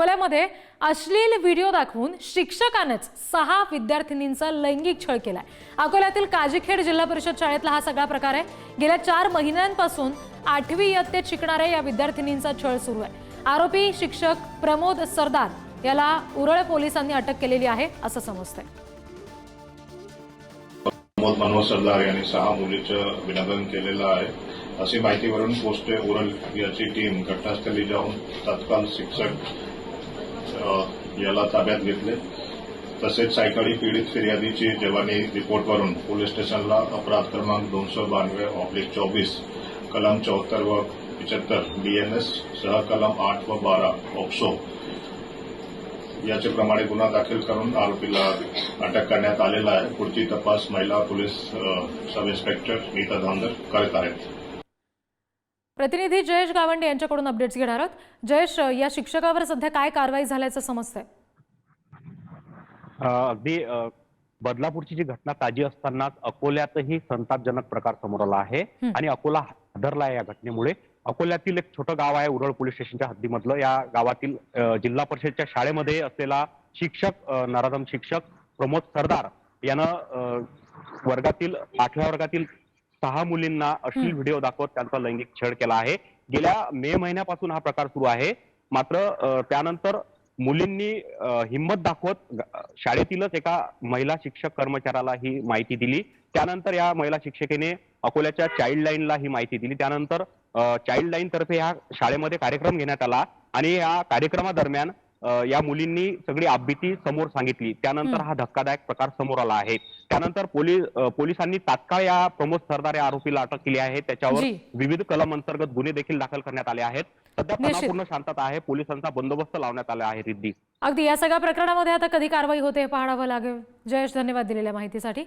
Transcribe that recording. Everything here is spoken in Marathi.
अकोल्यामध्ये अश्लील व्हिडिओ दाखवून शिक्षकानेच सहा विद्यार्थिनींचा लैंगिक छळ केलाय. अकोल्यातील काजीखेड जिल्हा परिषद शाळेतला हा सगळा प्रकार आहे. गेल्या चार महिन्यांपासून आठवी इयत्तेत शिकणाऱ्या या विद्यार्थिनींचा छळ सुरू आहे. आरोपी शिक्षक प्रमोद सरदार याला उरळ पोलिसांनी अटक केलेली आहे असं समजतंय. प्रमोद मनोहर सरदार यांनी सहा मुलीचं विनोदन केलेलं आहे. अशी माहितीवरून पोस्टे उरल याची टीम घटनास्थळी जाऊन तत्काल शिक्षक याला ताब्यात घेतले. तसेच सायकाळी पीडित फिर्यादीची जवानी रिपोर्टवरून पोलीस स्टेशनला अपराध क्रमांक दोनशे बानवे ऑब्लिक चोवीस कलम चौहत्तर व पिछत्तर बीएनएस सह कलम आठ व बारा ऑक्सो याच्याप्रमाणे गुन्हा दाखल करून आरोपीला अटक करण्यात आलेला आहे. पुढची तपास महिला police sub inspector Nita Dhandar करत आहेत. प्रतिनिधी जयेश गावंडे यांच्याकडून अपडेट्स घेणार आहोत. जयेश या शिक्षकावर सध्या काय कारवाई झाल्याचं समजतंय? अ, अगदी बदलापूरची जी घटना ताजी असतानाच अकोल्यातही संतापजनक प्रकार समोर आला आहे. आणि अकोला हादरला आहे या घटनेमुळे. अकोल्यातील एक छोटं गाव आहे उरळ पोलीस स्टेशनच्या हद्दीमधलं. या गावातील जिल्हा परिषदच्या शाळेमध्ये असलेला शिक्षक नराधम शिक्षक प्रमोद सरदार यानं वर्गातील आठव्या वर्गातील सहा मुलींना अश्लील. व्हिडिओ दाखवत त्यांचा लैंगिक छळ केला आहे. गेल्या मे महिन्यापासून हा प्रकार सुरू आहे. मात्र त्यानंतर मुलींनी हिंमत दाखवत शाळेतीलच एका महिला शिक्षक कर्मचाऱ्याला ही माहिती दिली. त्यानंतर या महिला शिक्षिकेने अकोल्याच्या चाइल्ड लाईनला ही माहिती दिली. त्यानंतर चाइल्ड लाईन तर्फे ह्या शाळेमध्ये कार्यक्रम घेण्यात आला आणि या कार्यक्रमादरम्यान या मुलींनी सगळी आपबीती समोर सांगितली. त्यानंतर हं. धक्कादायक प्रकार समोर आला आहे. त्यानंतर पोलीस पोलिसांनी तात्काळ या प्रमोद सरदार या आरोपीला अटक केली आहे. त्याच्यावर. विविध कलम अंतर्गत गुन्हे देखील दाखल करण्यात आले आहेत. सध्या. तणावपूर्ण शांतता आहे. पोलिसांचा बंदोबस्त लावण्यात आला आहे रिद्धी. अगदी या सगळ्या प्रकरणामध्ये आता कधी कारवाई होते हे पाहावं लागेल. जयेश धन्यवाद दिलेल्या माहितीसाठी.